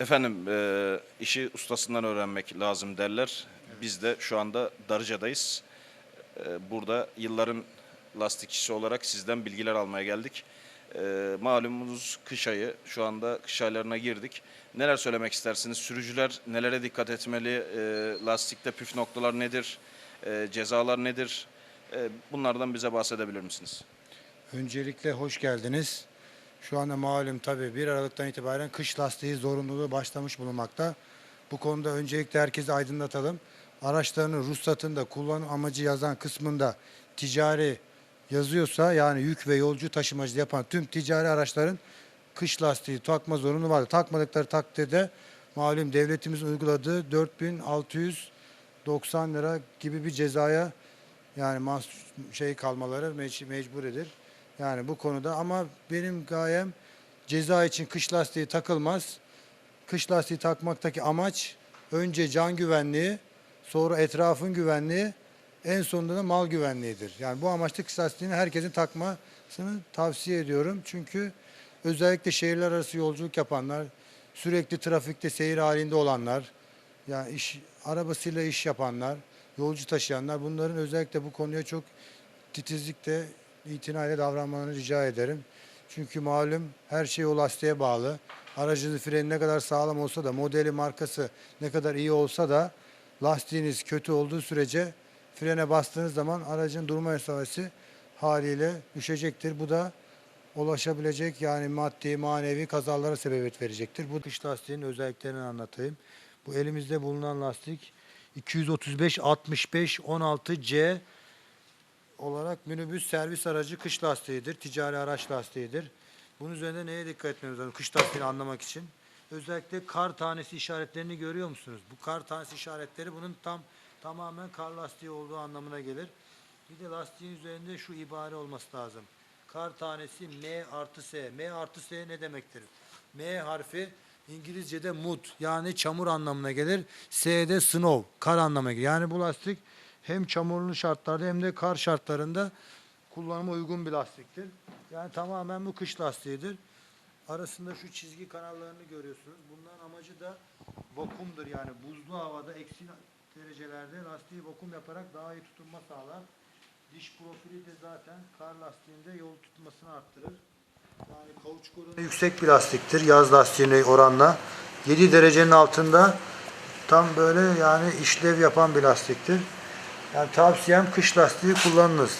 Efendim e, işi ustasından öğrenmek lazım derler. Biz de şu anda Darıca'dayız. E, burada yılların lastikçisi olarak sizden bilgiler almaya geldik. E, malumunuz kış ayı, şu anda kış aylarına girdik. Neler söylemek istersiniz? Sürücüler nelere dikkat etmeli? E, lastikte püf noktalar nedir? E, cezalar nedir? E, bunlardan bize bahsedebilir misiniz? Öncelikle hoş geldiniz. Şu anda malum tabii 1 Aralık'tan itibaren kış lastiği zorunluluğu başlamış bulunmakta. Bu konuda öncelikle herkese aydınlatalım. Araçlarının ruhsatında kullanım amacı yazan kısmında ticari yazıyorsa yani yük ve yolcu taşımacılığı yapan tüm ticari araçların kış lastiği takma zorunlu vardır. Takmadıkları takdirde malum devletimizin uyguladığı 4690 lira gibi bir cezaya yani şey kalmaları mec- mecburidir. Yani bu konuda ama benim gayem ceza için kış lastiği takılmaz. Kış lastiği takmaktaki amaç önce can güvenliği, sonra etrafın güvenliği, en sonunda da mal güvenliğidir. Yani bu amaçla kış lastiğini herkesin takmasını tavsiye ediyorum. Çünkü özellikle şehirler arası yolculuk yapanlar, sürekli trafikte seyir halinde olanlar, yani iş arabasıyla iş yapanlar, yolcu taşıyanlar bunların özellikle bu konuya çok titizlikle, itinayla davranmalarını rica ederim. Çünkü malum her şey o lastiğe bağlı. Aracınızın freni ne kadar sağlam olsa da, modeli, markası ne kadar iyi olsa da lastiğiniz kötü olduğu sürece frene bastığınız zaman aracın durma mesafesi haliyle düşecektir. Bu da ulaşabilecek yani maddi manevi kazalara sebebiyet verecektir. Bu dış lastiğin özelliklerini anlatayım. Bu elimizde bulunan lastik 235 65 16 C olarak minibüs servis aracı kış lastiğidir. Ticari araç lastiğidir. Bunun üzerinde neye dikkat etmemiz lazım kış lastiğini anlamak için? Özellikle kar tanesi işaretlerini görüyor musunuz? Bu kar tanesi işaretleri bunun tam tamamen kar lastiği olduğu anlamına gelir. Bir de lastiğin üzerinde şu ibare olması lazım. Kar tanesi M artı S. M artı S ne demektir? M harfi İngilizce'de mud yani çamur anlamına gelir. S'de snow kar anlamına gelir. Yani bu lastik hem çamurlu şartlarda hem de kar şartlarında kullanıma uygun bir lastiktir. Yani tamamen bu kış lastiğidir. Arasında şu çizgi kanallarını görüyorsunuz. Bunların amacı da vakumdur yani buzlu havada eksi derecelerde lastiği vakum yaparak daha iyi tutunma sağlar. Diş profili de zaten kar lastiğinde yol tutmasını arttırır. Yani kauçuk oranı yüksek bir lastiktir yaz lastiğine oranla. 7 derecenin altında tam böyle yani işlev yapan bir lastiktir. Yani tavsiyem kış lastiği kullanınız.